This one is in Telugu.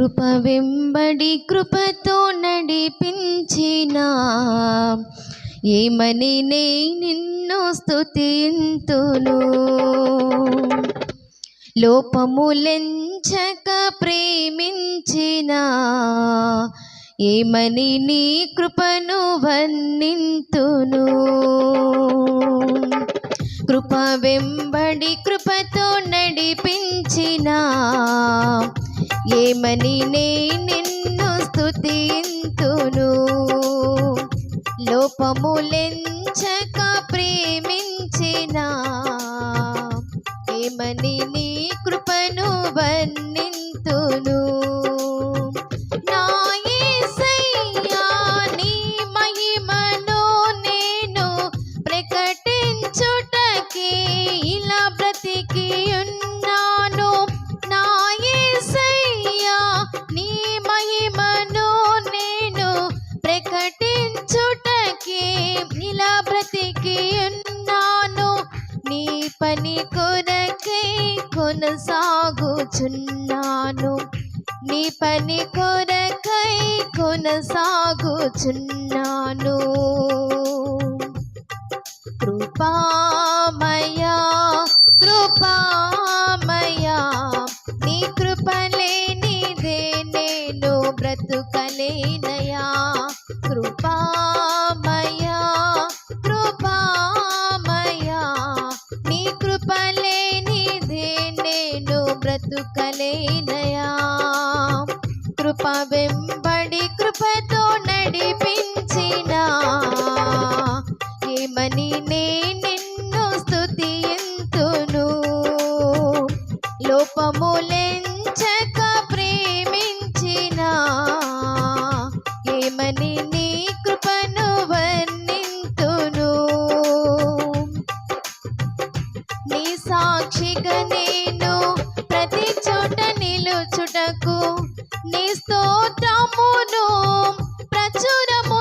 కృప వెంబడి కృపతో నడిపించిన ఏమని నే నిన్ను స్థుతింతును లోపములెంచక ప్రేమించిన ఏమని నీ కృపను వర్ణింతును. కృప వెంబడి కృపతో నడిపించిన ఏమని నే నిన్ను స్థుతింతును లోపములెంచక ప్రేమించిన? ఏమని నీ కృపను వన్ ఇలా బ్రతికి ఉన్నాను నీ పని కొరకై కొనసాగుచున్నాను. నీ పని కొరకై కొనసాగుచున్నాను. కృపామయా కృపామయా నీ కృపలేనిదే నేను బ్రతుకలేనయా కృపామయ బ్రతుకలేనయా? కృప వెంబడి కృపతో నడిపించిన. ఏమని నే నిన్ను స్తుతింతును లోపములెంచక ప్రేమించిన. ఏమని నీ కృపను వర్ణింతును. నీ సాక్షిగా నేను ప్రతి చోట నిలుచుటకు నీ స్తోత్రమును ప్రచురము